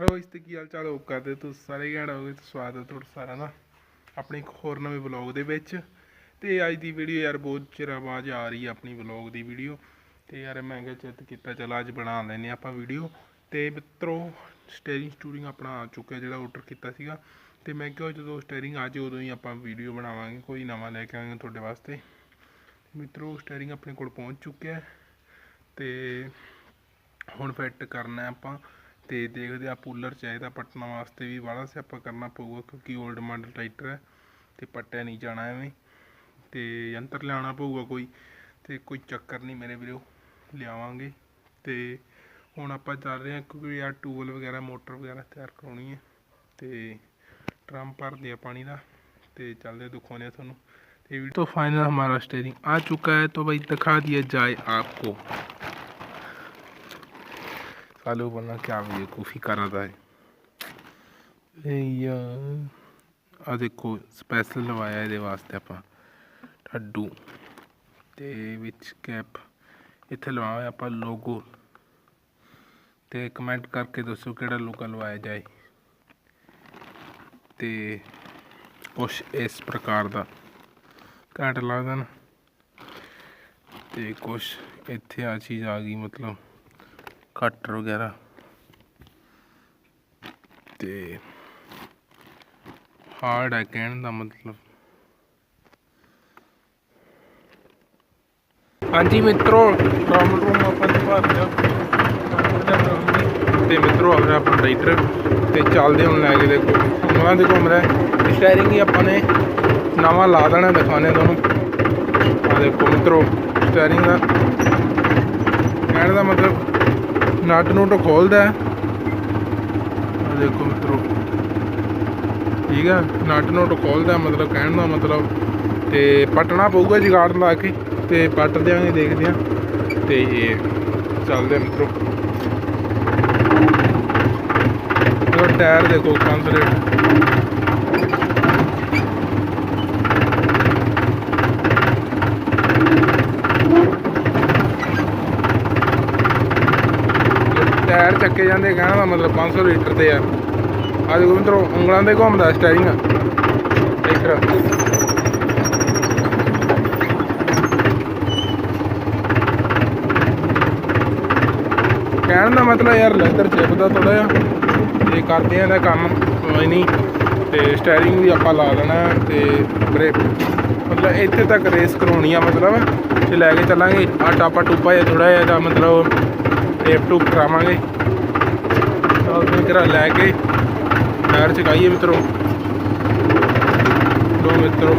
Hello ਇਸ ਤੇ ਕੀ ਹਾਲ ਚਾਲ ਹੋ ਕਰਦੇ ਤੁਸੀਂ ਸਾਰੇ ਘੈਂਟ ਹੋਗੇ ਤੇ ਸਵਾਗਤ ਹੈ ਤੁਹਾਡਾ ਸਾਰਿਆਂ ਦਾ ਆਪਣੇ ਇੱਕ ਹੋਰ ਨਵੇਂ ਵਲੌਗ ਦੇ ਵਿੱਚ। ਤੇ ਅੱਜ ਦੀ ਵੀਡੀਓ ਯਾਰ ਬਹੁਤ ਚਿਰ ਬਾਅਦ ਆ ਰਹੀ ਹੈ ਆਪਣੀ ਵਲੌਗ ਦੀ ਵੀਡੀਓ ਤੇ ਯਾਰ ਮੈਂ ਕਿਹਾ ਚਿੱਤ ਕੀਤਾ ਚਲ ਅੱਜ ਬਣਾ ਲੈਨੇ ਆਪਾਂ ਵੀਡੀਓ ਤੇ ਮਿੱਤਰੋ ਸਟੇਰਿੰਗ ਸਟੂਰਿੰਗ ਆਪਣਾ ਆ ਚੁੱਕਿਆ ਜਿਹੜਾ ਆਰਡਰ ਕੀਤਾ ਸੀਗਾ। ਤੇ ਮੈਂ ਕਿਹਾ ਜਦੋਂ ਸਟੇਰਿੰਗ ਆ ਜਾਏ ਉਦੋਂ ਹੀ ਆਪਾਂ ਵੀਡੀਓ ਬਣਾਵਾਂਗੇ, ਕੋਈ ਨਵਾਂ ਲੈ ਕੇ ਆਵਾਂਗੇ ਤੁਹਾਡੇ ਵਾਸਤੇ। ਮਿੱਤਰੋ ਸਟੇਰਿੰਗ ਆਪਣੇ ਕੋਲ ਪਹੁੰਚ ਚੁੱਕਿਆ। ਹੈ ਤੇ ਹੁਣ ਫਿੱਟ ਕਰਨਾ ਆਪਾਂ। ਤੇ ਦੇਖਦੇ ਆ ਪੂਲਰ ਚਾਹੀਦਾ ਪਟਨਾ ਵਾਸਤੇ ਵੀ ਬਾਹਲਾ ਸਿਆਪਾ ਕਰਨਾ ਪਊਗਾ ਕਿਉਂਕਿ 올ਡ ਮਾਡਲ ਟਰੈਕਟਰ ਹੈ ਤੇ ਪੱਟਿਆ ਨਹੀਂ ਜਾਣਾ ਐਵੇਂ। ਤੇ ਯੰਤਰ ਲਿਆਉਣਾ ਪਊਗਾ ਕੋਈ ਤੇ ਕੋਈ ਚੱਕਰ ਨਹੀਂ ਮੇਰੇ ਵੀਰੋ, ਲਿਆਵਾਂਗੇ। ਤੇ ਹੁਣ ਆਪਾਂ ਚੱਲ ਰਹੇ ਹਾਂ ਕਿਉਂਕਿ ਯਾਰ ਟੂਲ ਵਗੈਰਾ, ਮੋਟਰ ਵਗੈਰਾ ਤਿਆਰ ਕਰਾਉਣੀ ਹੈ। ਤੇ ਟਰੰਪ ਭਰਦੇ ਆ ਪਾਣੀ ਦਾ ਤੇ ਚੱਲਦੇ ਦਿਖਾਉਂਦੇ ਆ ਤੁਹਾਨੂੰ। तो फाइनल हमारा स्टेयरिंग ਆ ਚੁੱਕਾ ਹੈ तो भाई ਦਿਖਾ दिया ਜਾਏ आपको Hallo, bana ਕਿਆ ਬੇਵਕੂਫੀ ਕਰ ਰਹਾ ਹੈ ਇਹ ਆ ਦੇਖੋ ਸਪੈਸ਼ਲ ਲਵਾਇਆ ਇਹਦੇ ਵਾਸਤੇ ਆਪਾਂ ਟੱਡੂ ਤੇ ਵਿੱਚ ਕੈਪ ਇੱਥੇ ਲਵਾਇਆ ਆਪਾਂ ਲੋਗੋ ਤੇ ਕਮੈਂਟ ਕਰਕੇ ਦੱਸੋ ਕਿਹੜਾ ਲੋਗੋ ਲਵਾਇਆ ਜਾਏ ਤੇ ਕੁਛ ਇਸ ਪ੍ਰਕਾਰ ਦਾ ਘੈਂਟ ਲੱਗਦਾ ਨਾ ਤੇ ਕੁਛ ਇੱਥੇ ਆ ਚੀਜ਼ ਆ ਗਈ ਮਤਲਬ ਕਟਰ ਵਗੈਰਾ। ਤੇ ਹਾਰਡ ਹੈ ਕਹਿਣ ਦਾ ਮਤਲਬ। ਹਾਂਜੀ ਮਿੱਤਰੋ ਡਰਮ ਰੂਮ ਆਪਾਂ ਨੇ ਭਰ ਲਿਆ। ਤੇ ਮਿੱਤਰੋ ਆ ਗਿਆ ਆਪਣਾ ਟਰੈਕਟਰ ਤੇ ਚੱਲਦੇ ਹੁਣ ਲੈ ਕੇ ਦੇਖੋ। ਉਹਨਾਂ ਦੇ ਘੁੰਮ ਰਿਹਾ। ਸਟੀਅਰਿੰਗ ਹੀ ਆਪਾਂ ਨੇ ਨਵਾਂ ਲਾ ਦੇਣਾ ਦਿਖਾਣੇ ਤੁਹਾਨੂੰ। ਆ ਦੇਖੋ ਮਿੱਤਰੋ ਸਟੀਅਰਿੰਗ ਦਾ। ਕਹਿਣ ਦਾ ਮਤਲਬ ਨਟ ਨੂਟ ਖੋਲਦਾ ਹੈ। ਦੇਖੋ ਮਿੱਤਰੋ। ਠੀਕ ਆ, ਨਟ ਨੂਟ ਖੋਲਦਾ, ਮਤਲਬ ਕਹਿਣ ਦਾ ਮਤਲਬ ਤੇ ਪਟਣਾ ਪਊਗਾ ਜਗਾੜ ਲਾ ਕੇ ਤੇ ਪੱਟ ਦਿਆਂਗੇ, ਦੇਖਦੇ ਆ ਤੇ ਚੱਲਦੇ ਆ ਮਿੱਤਰੋ। ਟਾਇਰ ਦੇਖੋ ਕੰਸਲੇਟ ਟਾਇਰ ਚੱਕੇ ਜਾਂਦੇ, ਕਹਿਣ ਦਾ ਮਤਲਬ 500 ਲੀਟਰ ਤੇ ਆ। ਆ ਦੇਖੋ ਮਿੱਤਰੋ ਉਂਗਲਾਂ ਤੇ ਘੁੰਮਦਾ ਸਟੀਅਰਿੰਗ ਟਰੈਕਟਰ ਕਹਿਣ ਦਾ ਮਤਲਬ ਯਾਰ ਲੈਦਰ ਚਿਪਦਾ ਥੋੜਾ ਜਿਹਾ। ਤੇ ਕਰਦੇ ਆ ਇਹਦਾ ਕੰਮ ਕੋਈ ਨਹੀਂ। ਤੇ ਸਟੀਅਰਿੰਗ ਵੀ ਆਪਾਂ ਲਾ ਲੈਣਾ ਤੇ ਬ੍ਰੇਕ ਮਤਲਬ ਇੱਥੇ ਤੱਕ ਰੇਸ ਕਰਾਉਣੀ ਆ ਮਤਲਬ। ਤੇ ਲੈ ਕੇ ਚੱਲਾਂਗੇ। ਆ ਟਾਪਾ ਟੂਪਾ ਜਿਹਾ ਥੋੜਾ ਜਿਹਾ ਇਹਦਾ ਮਤਲਬ ਟੇਪ ਟੂਪ ਕਰਾਵਾਂਗੇ। ਚੱਲਦੇ ਕਰਾ ਲੈ ਕੇ ਟਾਇਰ ਚਕਾਈਏ ਮਿੱਤਰੋ। ਲੋ ਮਿੱਤਰੋ।